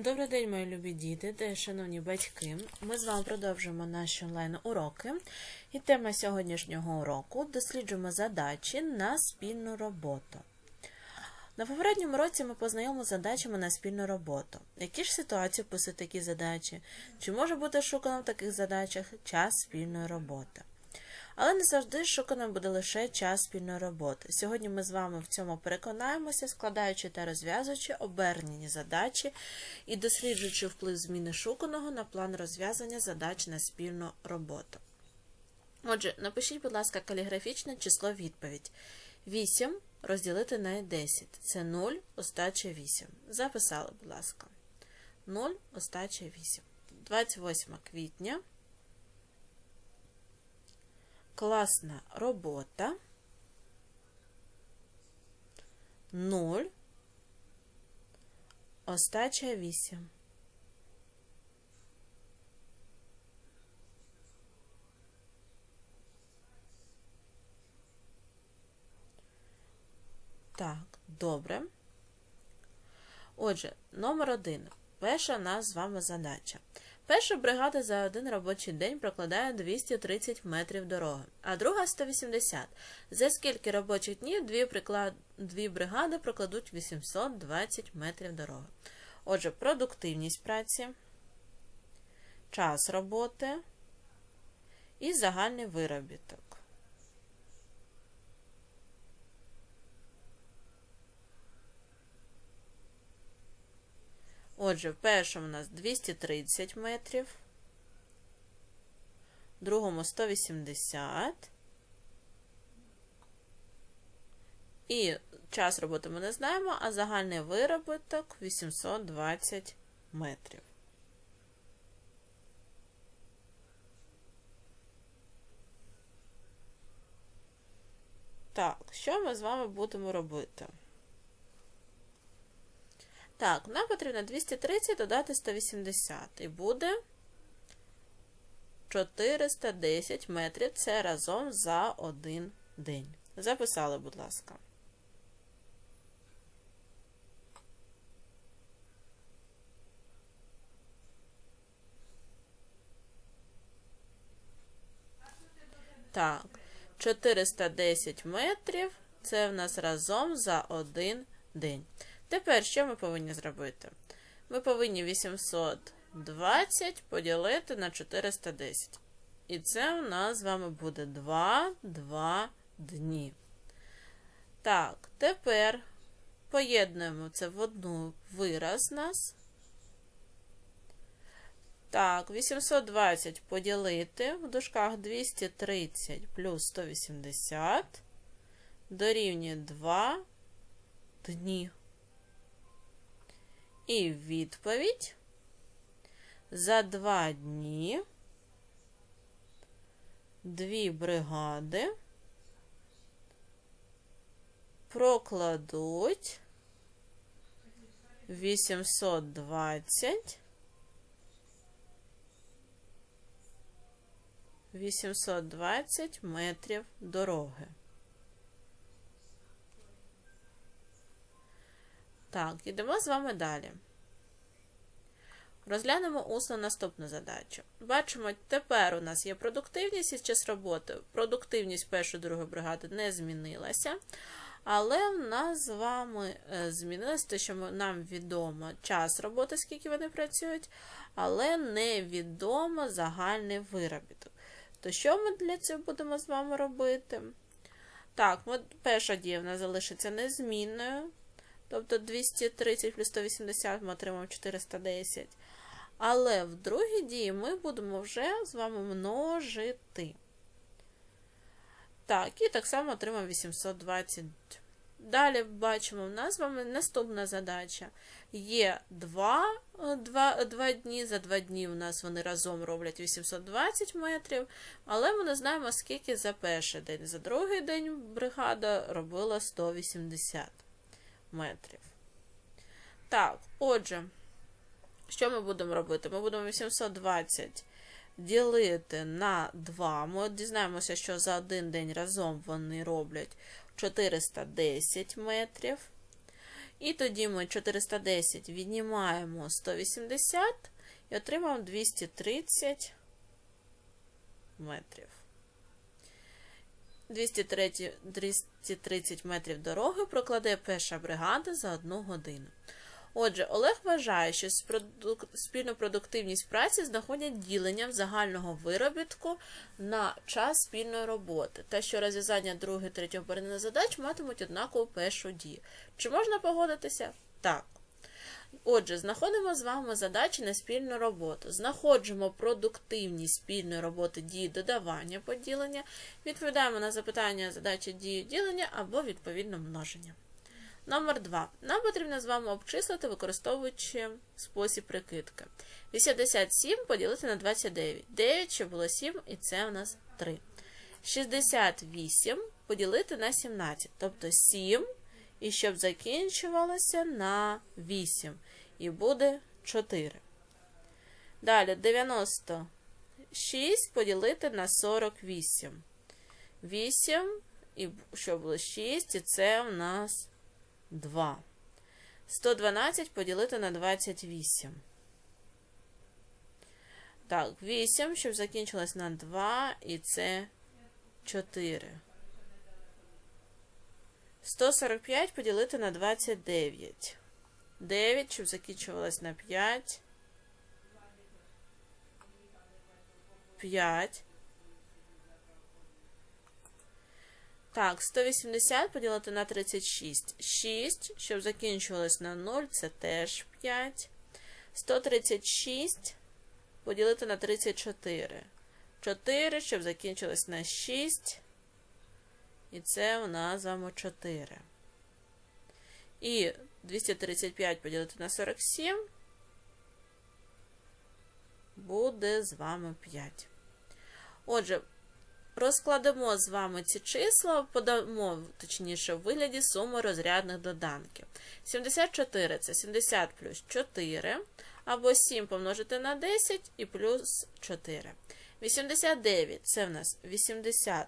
Добрий день, мої любі діти та шановні батьки. Ми з вами продовжуємо наші онлайн-уроки. І тема сьогоднішнього уроку досліджуємо задачі на спільну роботу. На попередньому році ми познайомили з задачами на спільну роботу. Які ж ситуації писати такі задачі? Чи може бути шукано в таких задачах час спільної роботи? Але не завжди шуканим буде лише час спільної роботи. Сьогодні ми з вами в цьому переконаємося, складаючи та розв'язуючи обернені задачі і досліджуючи вплив зміни шуканого на план розв'язання задач на спільну роботу. Отже, напишіть, будь ласка, каліграфічне число відповідь. 8 розділити на 10. Це 0, остача 8. Записали, будь ласка. 0, остача 8. 28 квітня. Класна робота. 0. Остача 8. Так, добре. Отже, номер один. Перша у нас з вами задача. Перша бригада за один робочий день прокладає 230 метрів дороги, а друга 180. За скільки робочих днів дві, приклад... дві бригади прокладуть 820 метрів дороги. Отже, продуктивність праці, час роботи і загальний виробіток. Отже, в першому у нас 230 метрів, в другому 180. І час роботи ми не знаємо, а загальний виробіток 820 метрів. Так, що ми з вами будемо робити? Так, нам потрібно 230 додати 180. І буде 410 метрів. Це разом за один день. Записали, будь ласка. Так, 410 метрів. Це в нас разом за один день. Тепер що ми повинні зробити? Ми повинні 820 поділити на 410. І це у нас з вами буде 2, 2 дні. Так, тепер поєднуємо це в одну вираз нас. Так, 820 поділити в дужках 230 плюс 180 дорівнює 2 дні. І відповідь за два дні дві бригади прокладуть 820 820 метрів дороги. Так, йдемо з вами далі. Розглянемо усно наступну задачу. Бачимо, тепер у нас є продуктивність і час роботи. Продуктивність першої другої бригади не змінилася. Але в нас з вами змінилося те, що нам відомо час роботи, скільки вони працюють, але невідомо загальний виробіток. То що ми для цього будемо з вами робити? Так, перша дія в нас залишиться незмінною. Тобто 230 плюс 180 ми отримаємо 410. Але в другій дії ми будемо вже з вами множити. Так, і так само отримаємо 820. Далі бачимо, в нас з вами наступна задача. Є 2, 2, 2 дні, за 2 дні у нас вони разом роблять 820 метрів, але ми не знаємо, скільки за перший день. За другий день бригада робила 180 метрів. Так, отже, що ми будемо робити? Ми будемо 820 ділити на 2. Ми дізнаємося, що за один день разом вони роблять 410 метрів. І тоді ми 410 віднімаємо 180 і отримаємо 230 метрів. 230, 230 метрів дороги прокладе перша бригада за одну годину. Отже, Олег вважає, що спільну продуктивність праці знаходять діленням загального виробітку на час спільної роботи, та що розв'язання другої третього порівняння задач матимуть однакову першу дію. Чи можна погодитися? Так. Отже, знаходимо з вами задачі на спільну роботу. Знаходжимо продуктивність спільної роботи дії додавання поділення, відповідаємо на запитання задачі дії ділення або відповідно множення. Номер 2. Нам потрібно з вами обчислити, використовуючи спосіб прикидки. 87 поділити на 29. 9, що було 7, і це у нас 3. 68 поділити на 17, тобто 7, і щоб закінчувалося на 8. І буде 4. Далі 96 поділити на 48. 8, і що було 6, і це у нас 2. 112 поділити на 28. Так, 8, щоб закінчилось на 2, і це 4. 145 поділити на 29. 9, щоб закінчувалось на 5. 5. Так, 180 поділити на 36. 6, щоб закінчувалось на 0, це теж 5. 136 поділити на 34. 4, щоб закінчилось на 6. І це у нас з вами 4. І 235 поділити на 47. Буде з вами 5. Отже, Розкладемо з вами ці числа, подамо, точніше, в вигляді суми розрядних доданків. 74 це 70 плюс 4, або 7 помножити на 10 і плюс 4. 89 це в нас 80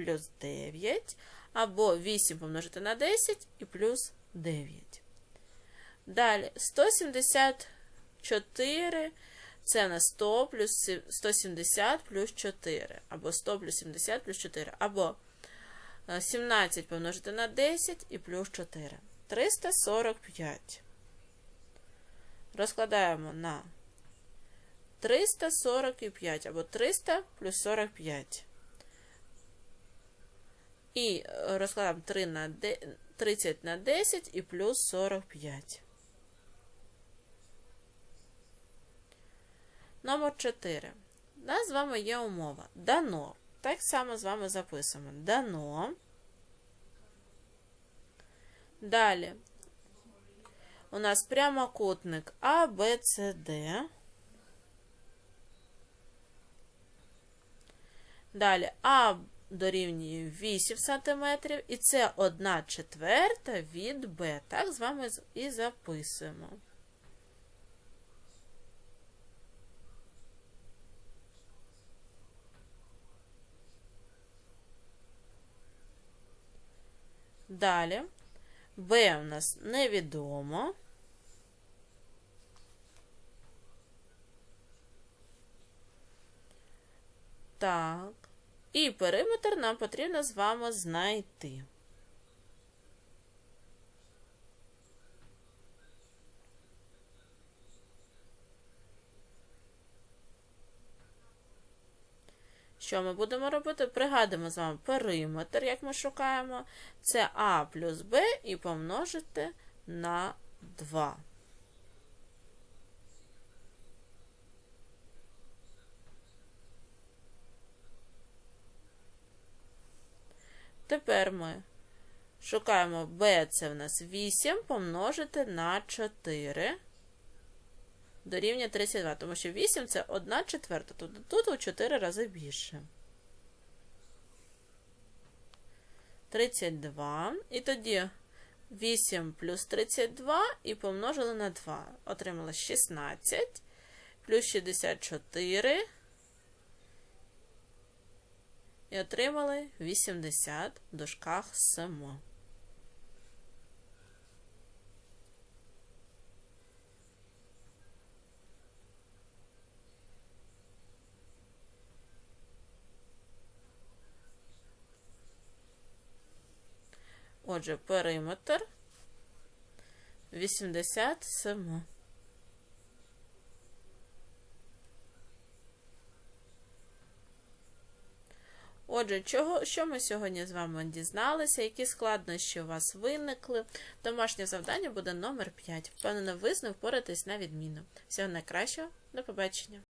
плюс 9, або 8 помножити на 10 і плюс 9. Далі 174 це на 100 плюс 170 плюс 4, або 100 плюс 70 плюс 4, або 17 е, помножити на 10 і плюс 4. 345. Розкладаємо на 345 або 300 плюс 45. І е, розкладаємо 3 на 30 на 10 і плюс 45. Номер 4. У нас з вами є умова. Дано. Так само з вами записуємо. Дано. Далі. У нас прямокутник А, Б, С, Д. Далі А дорівнює 8 см, і це 1 четверта від Б. Так з вами і записуємо. Далі Б у нас невідомо. Так. І периметр нам потрібно з вами знайти. Що ми будемо робити? Пригадуємо з вами периметр, як ми шукаємо. Це А плюс Б і помножити на 2. Тепер ми шукаємо b, це в нас 8 помножити на 4 дорівнює 32, тому що 8 це 1 четверта, тобто тут у 4 рази більше. 32. І тоді 8 плюс 32 і помножили на 2. Отримали 16 плюс 64 і отримали 80 в дужках само. Отже, периметр 80 само. Отже, чого, що ми сьогодні з вами дізналися, які складнощі у вас виникли. Домашнє завдання буде номер 5. Впевнено, ви впоратесь на відміну. Всього найкращого, до побачення!